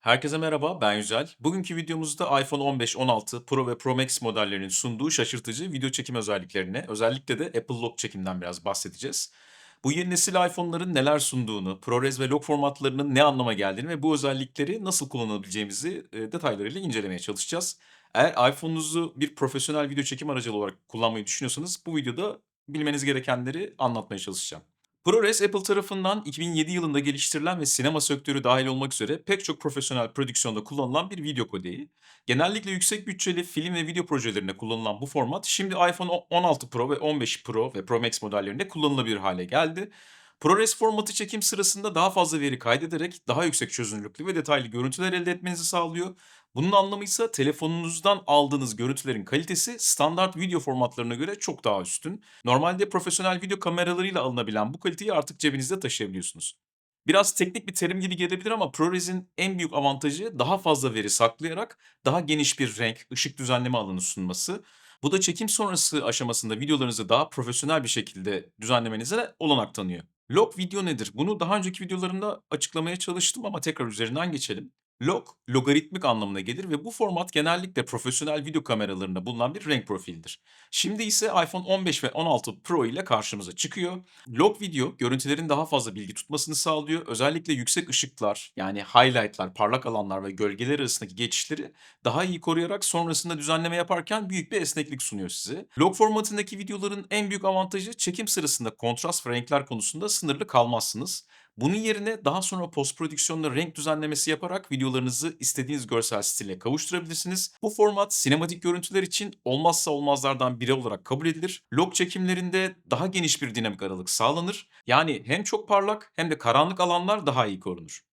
Herkese merhaba, ben Yücel. Bugünkü videomuzda iPhone 15, 16 Pro ve Pro Max modellerinin sunduğu şaşırtıcı video çekim özelliklerine, özellikle de Apple Log çekimden biraz bahsedeceğiz. Bu yeni nesil iPhone'ların neler sunduğunu, ProRes ve log formatlarının ne anlama geldiğini ve bu özellikleri nasıl kullanabileceğimizi e, detaylarıyla incelemeye çalışacağız. Eğer iPhone'unuzu bir profesyonel video çekim aracı olarak kullanmayı düşünüyorsanız bu videoda bilmeniz gerekenleri anlatmaya çalışacağım. ProRes, Apple tarafından 2007 yılında geliştirilen ve sinema sektörü dahil olmak üzere pek çok profesyonel prodüksiyonda kullanılan bir video kodeği. Genellikle yüksek bütçeli film ve video projelerinde kullanılan bu format, şimdi iPhone 16 Pro ve 15 Pro ve Pro Max modellerinde kullanılabilir hale geldi. ProRes formatı çekim sırasında daha fazla veri kaydederek daha yüksek çözünürlüklü ve detaylı görüntüler elde etmenizi sağlıyor. Bunun anlamı ise telefonunuzdan aldığınız görüntülerin kalitesi standart video formatlarına göre çok daha üstün. Normalde profesyonel video kameralarıyla alınabilen bu kaliteyi artık cebinizde taşıyabiliyorsunuz. Biraz teknik bir terim gibi gelebilir ama ProRes'in en büyük avantajı daha fazla veri saklayarak daha geniş bir renk, ışık düzenleme alanı sunması. Bu da çekim sonrası aşamasında videolarınızı daha profesyonel bir şekilde düzenlemenize olanak tanıyor. Log video nedir? Bunu daha önceki videolarımda açıklamaya çalıştım ama tekrar üzerinden geçelim. Log, logaritmik anlamına gelir ve bu format genellikle profesyonel video kameralarında bulunan bir renk profilidir. Şimdi ise iPhone 15 ve 16 Pro ile karşımıza çıkıyor. Log video, görüntülerin daha fazla bilgi tutmasını sağlıyor. Özellikle yüksek ışıklar, yani highlightlar, parlak alanlar ve gölgeler arasındaki geçişleri daha iyi koruyarak sonrasında düzenleme yaparken büyük bir esneklik sunuyor size. Log formatındaki videoların en büyük avantajı çekim sırasında kontrast ve renkler konusunda sınırlı kalmazsınız. Bunun yerine daha sonra post prodüksiyonda renk düzenlemesi yaparak videolarınızı istediğiniz görsel stile kavuşturabilirsiniz. Bu format sinematik görüntüler için olmazsa olmazlardan biri olarak kabul edilir. Log çekimlerinde daha geniş bir dinamik aralık sağlanır. Yani hem çok parlak hem de karanlık alanlar daha iyi korunur.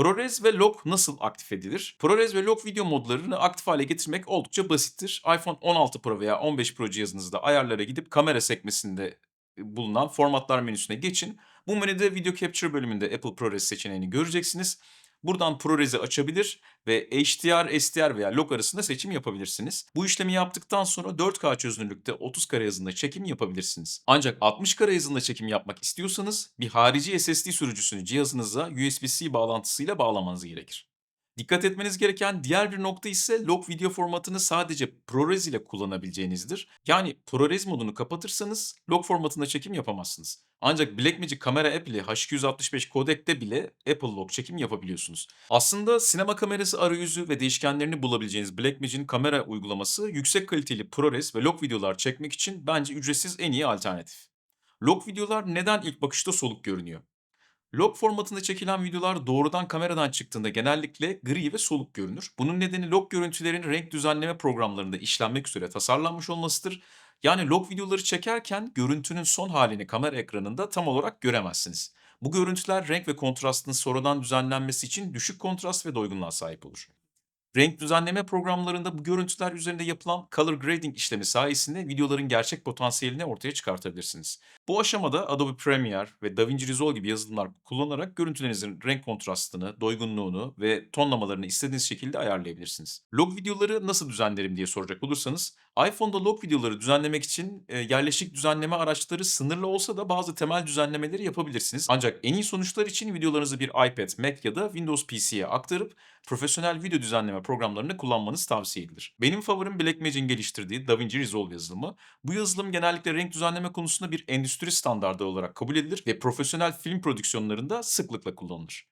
ProRes ve Log nasıl aktif edilir? ProRes ve Log video modlarını aktif hale getirmek oldukça basittir. iPhone 16 Pro veya 15 Pro cihazınızda ayarlara gidip kamera sekmesinde e, bulunan formatlar menüsüne geçin. Bu menüde Video Capture bölümünde Apple ProRes seçeneğini göreceksiniz. Buradan ProRes'i açabilir ve HDR, SDR veya log arasında seçim yapabilirsiniz. Bu işlemi yaptıktan sonra 4K çözünürlükte 30 kare hızında çekim yapabilirsiniz. Ancak 60 kare hızında çekim yapmak istiyorsanız bir harici SSD sürücüsünü cihazınıza USB-C bağlantısıyla bağlamanız gerekir. Dikkat etmeniz gereken diğer bir nokta ise log video formatını sadece ProRes ile kullanabileceğinizdir. Yani ProRes modunu kapatırsanız log formatında çekim yapamazsınız. Ancak Blackmagic kamera app ile H265 kodekte bile Apple Log çekim yapabiliyorsunuz. Aslında sinema kamerası arayüzü ve değişkenlerini bulabileceğiniz Blackmagic'in kamera uygulaması yüksek kaliteli ProRes ve log videolar çekmek için bence ücretsiz en iyi alternatif. Log videolar neden ilk bakışta soluk görünüyor? Log formatında çekilen videolar doğrudan kameradan çıktığında genellikle gri ve soluk görünür. Bunun nedeni log görüntülerin renk düzenleme programlarında işlenmek üzere tasarlanmış olmasıdır. Yani log videoları çekerken görüntünün son halini kamera ekranında tam olarak göremezsiniz. Bu görüntüler renk ve kontrastın sonradan düzenlenmesi için düşük kontrast ve doygunluğa sahip olur. Renk düzenleme programlarında bu görüntüler üzerinde yapılan color grading işlemi sayesinde videoların gerçek potansiyelini ortaya çıkartabilirsiniz. Bu aşamada Adobe Premiere ve DaVinci Resolve gibi yazılımlar kullanarak görüntülerinizin renk kontrastını, doygunluğunu ve tonlamalarını istediğiniz şekilde ayarlayabilirsiniz. Log videoları nasıl düzenlerim diye soracak olursanız, iPhone'da log videoları düzenlemek için e, yerleşik düzenleme araçları sınırlı olsa da bazı temel düzenlemeleri yapabilirsiniz. Ancak en iyi sonuçlar için videolarınızı bir iPad, Mac ya da Windows PC'ye aktarıp profesyonel video düzenleme programlarını kullanmanız tavsiye edilir. Benim favorim Blackmagic'in geliştirdiği DaVinci Resolve yazılımı. Bu yazılım genellikle renk düzenleme konusunda bir endüstri standardı olarak kabul edilir ve profesyonel film prodüksiyonlarında sıklıkla kullanılır.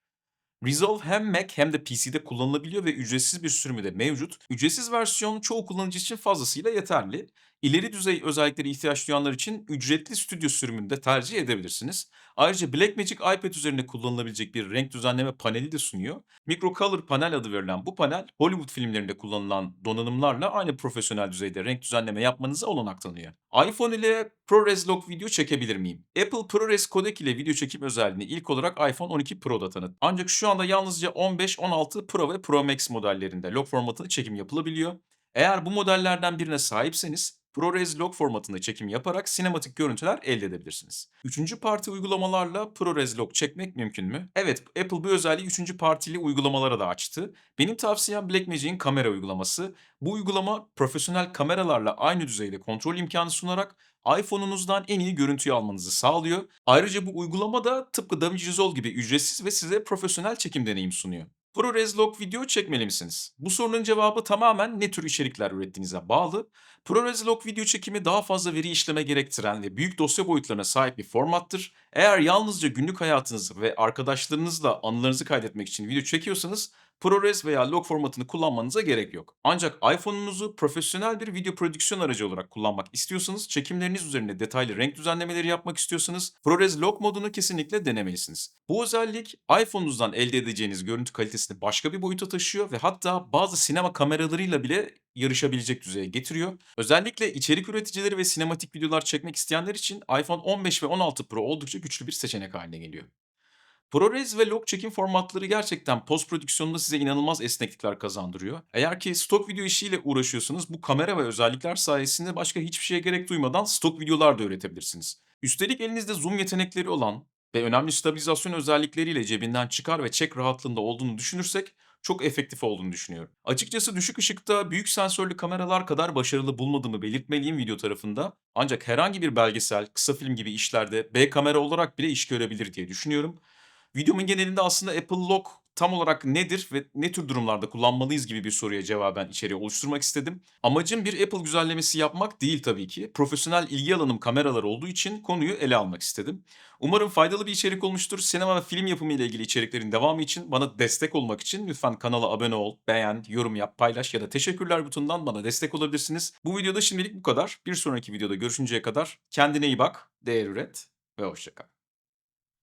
Resolve hem Mac hem de PC'de kullanılabiliyor ve ücretsiz bir sürümü de mevcut. Ücretsiz versiyon çoğu kullanıcı için fazlasıyla yeterli. İleri düzey özelliklere ihtiyaç duyanlar için ücretli stüdyo sürümünü de tercih edebilirsiniz. Ayrıca Blackmagic iPad üzerinde kullanılabilecek bir renk düzenleme paneli de sunuyor. Microcolor panel adı verilen bu panel, Hollywood filmlerinde kullanılan donanımlarla aynı profesyonel düzeyde renk düzenleme yapmanıza olanak tanıyor. iPhone ile ProRes Log video çekebilir miyim? Apple ProRes kodek ile video çekim özelliğini ilk olarak iPhone 12 Pro'da tanıttı. Ancak şu anda yalnızca 15, 16 Pro ve Pro Max modellerinde log formatında çekim yapılabiliyor. Eğer bu modellerden birine sahipseniz ProRes Log formatında çekim yaparak sinematik görüntüler elde edebilirsiniz. Üçüncü parti uygulamalarla ProRes Log çekmek mümkün mü? Evet, Apple bu özelliği üçüncü partili uygulamalara da açtı. Benim tavsiyem Blackmagic'in kamera uygulaması. Bu uygulama profesyonel kameralarla aynı düzeyde kontrol imkanı sunarak iPhone'unuzdan en iyi görüntüyü almanızı sağlıyor. Ayrıca bu uygulama da tıpkı DaVinci Resolve gibi ücretsiz ve size profesyonel çekim deneyimi sunuyor. ProRes Log video çekmeli misiniz? Bu sorunun cevabı tamamen ne tür içerikler ürettiğinize bağlı. ProRes Log video çekimi daha fazla veri işleme gerektiren ve büyük dosya boyutlarına sahip bir formattır. Eğer yalnızca günlük hayatınızı ve arkadaşlarınızla anılarınızı kaydetmek için video çekiyorsanız ProRes veya log formatını kullanmanıza gerek yok. Ancak iPhone'unuzu profesyonel bir video prodüksiyon aracı olarak kullanmak istiyorsanız, çekimleriniz üzerinde detaylı renk düzenlemeleri yapmak istiyorsanız ProRes Log modunu kesinlikle denemelisiniz. Bu özellik iPhone'unuzdan elde edeceğiniz görüntü kalitesini başka bir boyuta taşıyor ve hatta bazı sinema kameralarıyla bile yarışabilecek düzeye getiriyor. Özellikle içerik üreticileri ve sinematik videolar çekmek isteyenler için iPhone 15 ve 16 Pro oldukça güçlü bir seçenek haline geliyor. ProRes ve log çekim formatları gerçekten post prodüksiyonda size inanılmaz esneklikler kazandırıyor. Eğer ki stok video işiyle uğraşıyorsanız bu kamera ve özellikler sayesinde başka hiçbir şeye gerek duymadan stok videolar da üretebilirsiniz. Üstelik elinizde zoom yetenekleri olan ve önemli stabilizasyon özellikleriyle cebinden çıkar ve çek rahatlığında olduğunu düşünürsek çok efektif olduğunu düşünüyorum. Açıkçası düşük ışıkta büyük sensörlü kameralar kadar başarılı bulmadığımı belirtmeliyim video tarafında. Ancak herhangi bir belgesel, kısa film gibi işlerde B kamera olarak bile iş görebilir diye düşünüyorum. Videomun genelinde aslında Apple Log tam olarak nedir ve ne tür durumlarda kullanmalıyız gibi bir soruya cevaben içeriği oluşturmak istedim. Amacım bir Apple güzellemesi yapmak değil tabii ki. Profesyonel ilgi alanım kameralar olduğu için konuyu ele almak istedim. Umarım faydalı bir içerik olmuştur. Sinema ve film yapımı ile ilgili içeriklerin devamı için bana destek olmak için lütfen kanala abone ol, beğen, yorum yap, paylaş ya da teşekkürler butonundan bana destek olabilirsiniz. Bu videoda şimdilik bu kadar. Bir sonraki videoda görüşünceye kadar kendine iyi bak, değer üret ve hoşçakal.